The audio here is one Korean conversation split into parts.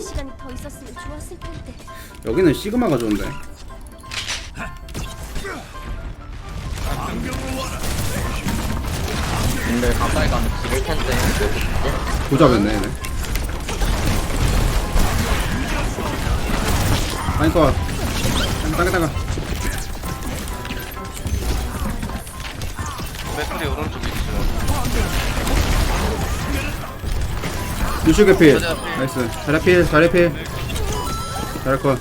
시간이 더 있었으면 좋았을 텐데. 여기는 시그마가 좋은데. 근데 가까이 가면 지를 텐데. 얘네. 아니 또 따가 따가. 맥클이 오른쪽에 있어요. 유슈 개필 자리 앞에. 나이스. 자리 필 자리 필. 잘할 거.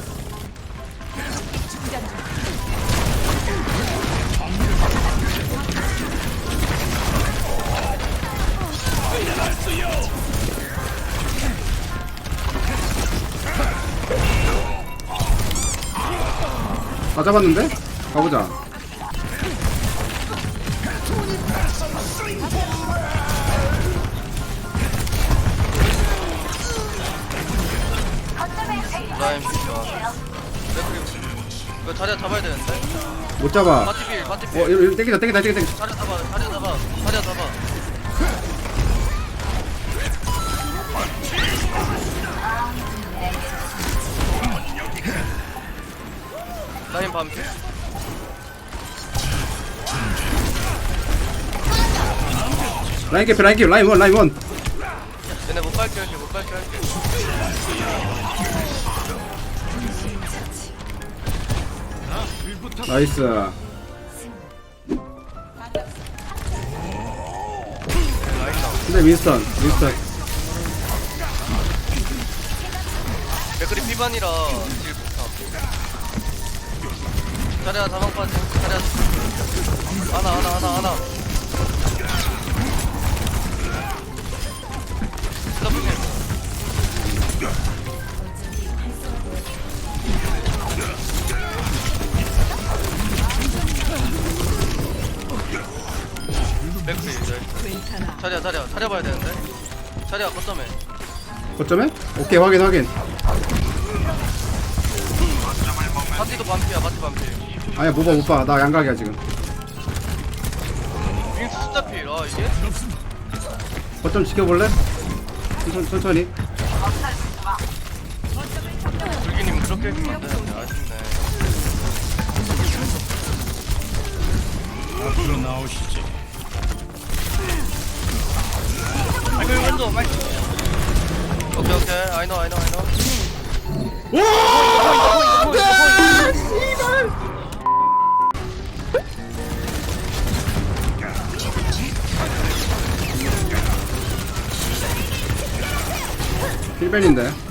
다 잡았는데? 가보자 라임 좋아. 이거 자리야 잡아야 되는데. 못 잡아 바티필 어 바티필. 이거 땡기다 땡기다 땡기다 땡기다 자리야 잡아 자리야 잡아 자리야 잡아. 라임 반필. 라인 개필 라인 개필 라인 원 라인 원 나이스. 근데 윈스턴 윈스턴 맥클이 피반이라 딜 못함. 자리야 빠지. 자리야. 하나 하나 하나 하나. 더블 자리야 자리야 자리야 봐야 되는데. 자리야 거점에. 거점에? 오케이 확인 확인 바티도 반피야 바티 반피. 아니야 못봐 못봐 나 양각이야 지금 윙스 숫자 필. 아 이게? 거점 지켜볼래? 천천히, 천천히 불기님 그렇게 했으면 안 되는데 아쉽네. 앞으로 나오시지. 아이고 이거 마이크. 오케이 오케이 know I know. 필벤인데 오 씨발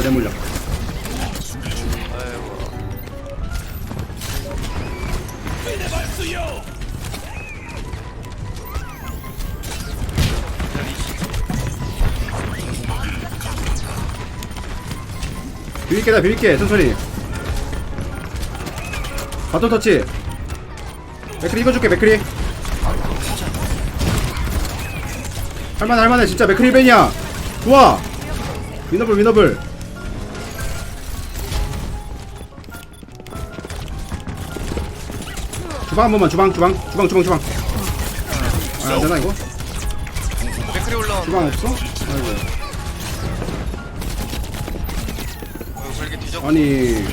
내 물량. 비빌게다 비빌게 천천히. 바톤 터치. 맥크리 입어줄게 맥크리. 할만해 할만해. 진짜 맥크리 벤이야. 좋아. 위너블 위너블 주방 한 번만 주방 주방 주방 주방 주방 아 안 되나 이거? 맥크리 올라온. 주방 없어? 아이고 어, 불기 뒤졌고. 아니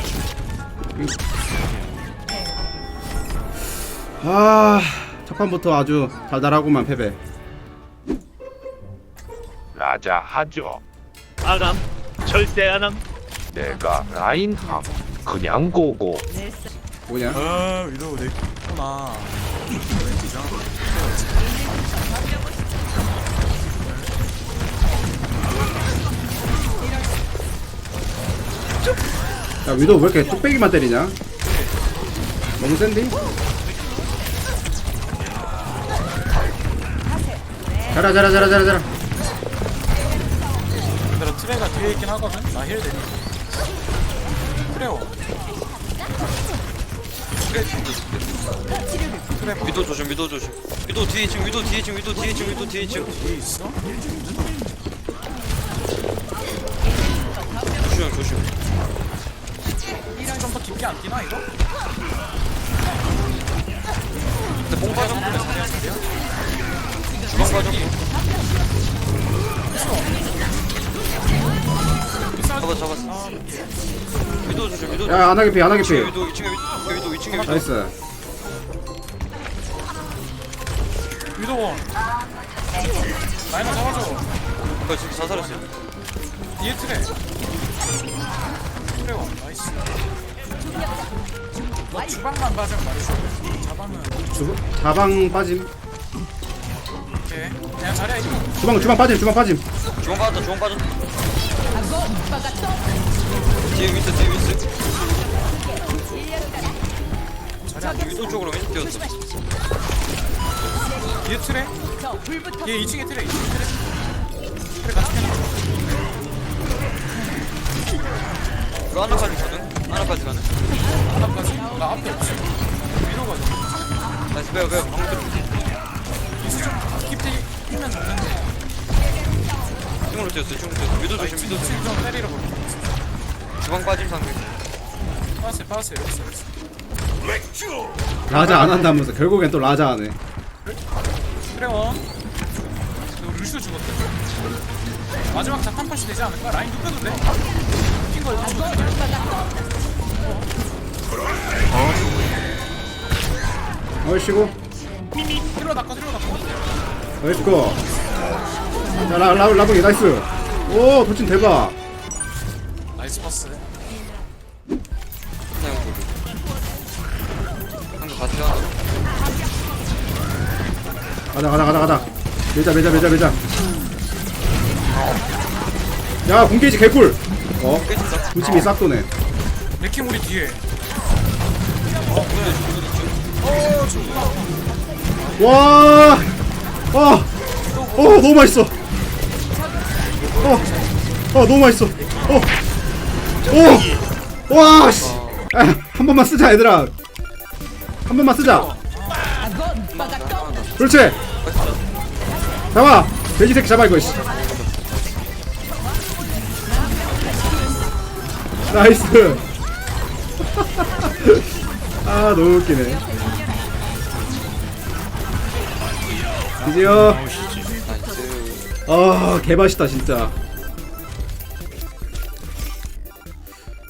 아 첫판부터 아주 달달하고만 패배 라자 하죠. 아감 절대 안 함. 내가 라인함 그냥 고고. 뭐냐 아 위도 내 구나. 야 위도 왜 이렇게 뚝배기만 때리냐 너무 센디? 자라 자라 자라 자라 자라 근데 트레가 뒤에 있긴 하거든. 나힐 되니. 트레오. 트레 위도 조심 위도 조심. 위도 뒤에 지금 위도 뒤에 지금 위도 뒤에 지금 위도 뒤에 지금. 조심 조심. 이랑 좀더 깊게 안 뛰나 이거? 근데 뽕 빠져? 주방 빠져? 잡았어 잡았어. 위도 조심 위도 야 안하게 피 안하게 피. 2층에 위도 2층에 위도 위도 2층에 위도. 나이스. 위도원. 라이너 잡아줘. 어 지금 자살했어. 뒤에 트레. 트레원 나이스. 너 주방만 빠지면 말해줘 자방은 주, 자방 빠짐. 오케이. 그냥 자리야 이거. 주방 주방 빠짐 주방 빠짐. 주방 빠졌다 주방 빠졌다 뒤에 위스 뒤에 자리야 위도 쪽으로 왼쪽 뛰었어 뒤에 트레? 뒤에 2층에 트레 2층에 트레. 트레 같이 켜놔. 이거 하나까지 가능? 하나까지 가능? 하나까지? 나 앞에 없어. 위로 가자. 나이스 빼요 빼요. 방금 들어 미스 좀 깊이 뛰면 잡는데 층으로 뛰었어 층으로 뛰었어 위도 조심 위도 조심. 지금 좀 때리러 볼게 주방 빠짐 상태 빠졌어요 빠졌어요 여기 있어 여기 있어 라자 안 한다면서 결국엔 또 라자 하네 트레원 너 루시오 죽었다. 마지막 자탄 팟이 되지 않을까? 라인 눕혀도 돼? 눕힌 거 일단 눕혀도 돼 어이씨고. 트레워 닦아 트레워 닦아 어이씨고 자 라, 라, 라봉이 나이스. 오 돌진 대박. 나이스 파스. 하나 가자 가자 가자 가자. 매자 매자 매자 매자. 야 공개지 개꿀. 어? 부침이 싹 도네. 우리 뒤에. 와, 어, 어, 너무 맛있어. 어, 어, 너무 맛있어. 어, 오, 와, 씨. 아, 한 번만 쓰자, 얘들아. 한 번만 쓰자. 그렇지. 잡아. 돼지 새끼 잡아 이거. 씨. 나이스. 아, 너무 웃기네. 드디어 아 개맛있다 진짜.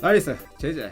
나이스 제제